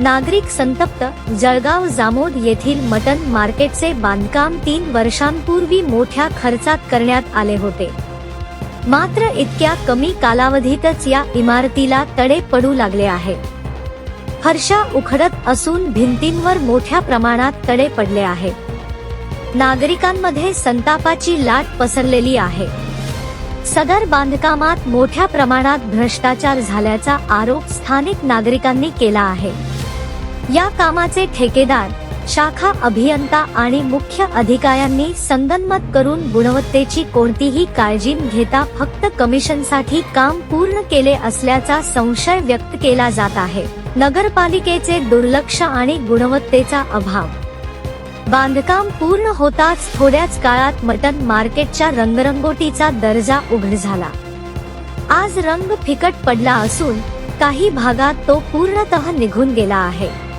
नागरिक संतप्त जळगाव जामोद येथील मटन मार्केटचे बांधकाम तीन वर्षांपूर्वी मोठ्या खर्चात करण्यात आले होते. मात्र इतक्या कमी कालावधीतच या इमारतीला तडे पडू लागले आहे. फरशा उखडत असून भिंतींवर मोठ्या प्रमाणात तडे पडले आहे. नागरिकांमध्ये संतापाची लाट पसरलेली आहे. सदर बांधकामात मोठ्या प्रमाणात भ्रष्टाचार झाल्याचा आरोप स्थानिक नागरिकांनी केला आहे. या कामाचे ठेकेदार शाखा अभियंता आणि मुख्य अधिकाऱ्यांनी संगनमत करून गुणवत्तेची कोणतीही काळजी घेता फक्त कमिशनसाठी काम पूर्ण केले असल्याचा संशय व्यक्त केला जात आहे. नगरपालिकेचे दुर्लक्ष आणि गुणवत्तेचा अभाव. बांधकाम पूर्ण होताच थोड्याच काळात मटन मार्केटच्या रंगरंगोटीचा दर्जा उघड झाला. आज रंग फिकट पडला असून काही भागात तो पूर्णतः निघून गेला आहे.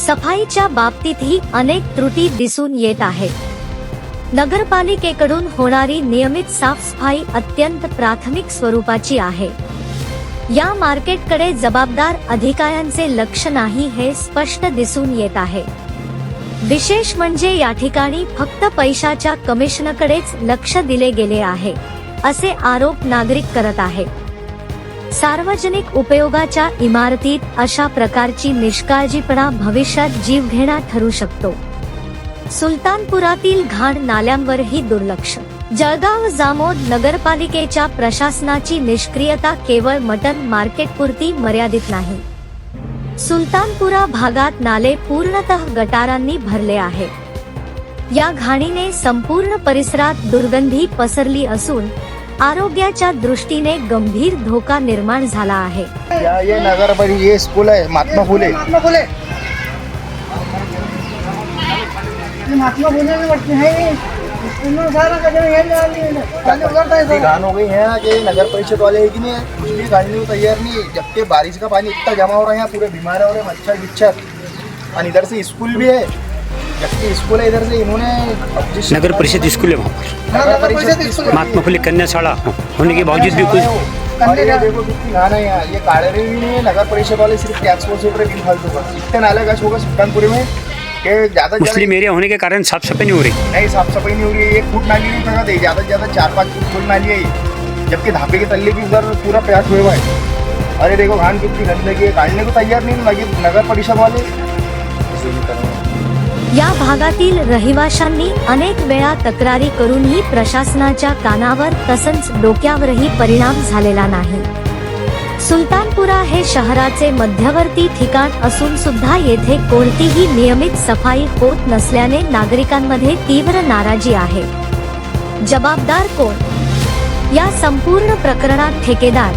सफाईच्या बाबतीतही अनेक त्रुटी दिसून येत आहेत. नगरपालिकेकडून होणारी नियमित साफसफाई अत्यंत प्राथमिक स्वरूपाची आहे. या मार्केटकडे जबाबदार अधिकाऱ्यांचे लक्ष नाही हे स्पष्ट दिसून येत आहे. विशेष म्हणजे या ठिकाणी फक्त पैशाच्या कमिशनकडेच लक्ष दिले गेले आहे असे आरोप नागरिक करत आहेत. सार्वजनिक उपयोगाच्या इमारतीत अशा प्रकारची निष्काळजीपणा भविष्यात जीवघेणा ठरू शकतो. सुलतानपुरातील घाण नाल्यांवरही दुर्लक्ष. जळगाव जामोद नगरपालिकेच्या प्रशासनाची निष्क्रियता केवळ मटन मार्केटपुरती मर्यादित नाही. सुलतानपुरा भागात नाले पूर्णतः गटारांनी भरले आहे. या घाणीने संपूर्ण परिसरात दुर्गंधी पसरली असून आरोग्याच्या दृष्टीने गंभीर धोका निर्माण झाला आहे. या ये नगर ये स्कूल है महात्मा फुले. महात्मा फुले. महात्मा हैं ही है हो गई है कि नगर परिषद वाले है कि नहीं कुछ भी गाड़ने को तैयार नहीं जबकि बारिश का पानी इतना जमा हो रहा है पूरे बीमार हो रहे हैं मच्छर बिच्छर और इधर से स्कूल भी है स्कूल है इधर से इन्होंने नगर परिषद स्कूल है वहाँ पर। महात्मा फुले कन्या शाला होने के बावजूद भी कुछ और ये देखो कितनी घान है यहाँ। ये काले भी नहीं है नगर परिषद वाले सिर्फ़ टैक्स वसूल रहे बिन फालतू का इतने नाले गश होगा सुल्तानपुरी में ज़्यादा मुस्लिम एरिया होने के कारण साफ़ सफ़ाई नहीं हो रही। नहीं साफ़ सफ़ाई नहीं हो रही है। एक फुट नाली नहीं फंसा दे ज़्यादा से ज़्यादा चार पाँच फुट फुल नाली है जबकि धापे के तल्ले भी उधर पूरा प्रयास हुए हुआ है। अरे देखो घान कितनी गंदगी है। काटने को तैयार नहीं लगे नगर परिषद वाले या भागातील रहिवाशांनी अनेक वेळा तक्रारी करूनही प्रशासनाच्या कानावर तसंच डोक्यावरही परिणाम झालेला नाही. सुलतानपुरा हे शहराचे मध्यवर्ती ठिकाण असून सुद्धा येथे कोणतीही नियमित सफाई होत नसल्याने नागरिकांमध्ये तीव्र नाराजी आहे. जबाबदार कोण? या संपूर्ण प्रकरणात ठेकेदार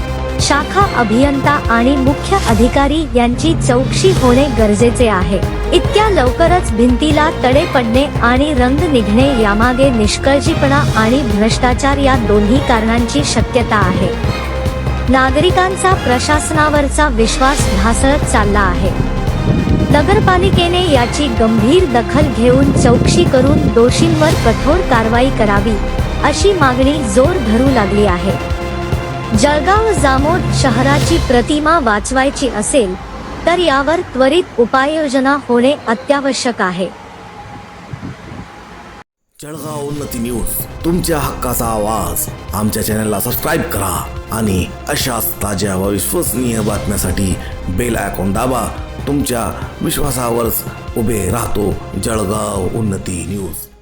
शाखा अभियंता आणि मुख्य अधिकारी यांची चौकशी होणे गरजेचे आहे. इतक्या लवकरच भिंतीला तडे पडणे आणि रंग निघणे यामागे निष्काळजीपणा आणि भ्रष्टाचार या दोन्ही कारणांची शक्यता आहे. नागरिकांचा प्रशासनावरचा विश्वास ढासळत चालला आहे. नगरपालिकेने याची गंभीर दखल घेऊन चौकशी करून दोषींवर कठोर कारवाई करावी अशी मागणी जोर धरू लागली आहे. जळगाव जामोद शहराची प्रतिमा वाचवायची असेल तर यावर त्वरित उपाययोजना होणे अत्यावश्यक आहे. जळगाव उन्नती न्यूज तुमच्या हक्काचा आवाज. आमच्या चॅनलला सबस्क्राईब करा आणि अशाच ताज्या व विश्वसनीय बातम्यासाठी बेल आयकॉन दाबा. तुमच्या विश्वासावरच उभे राहतो जळगाव उन्नती न्यूज.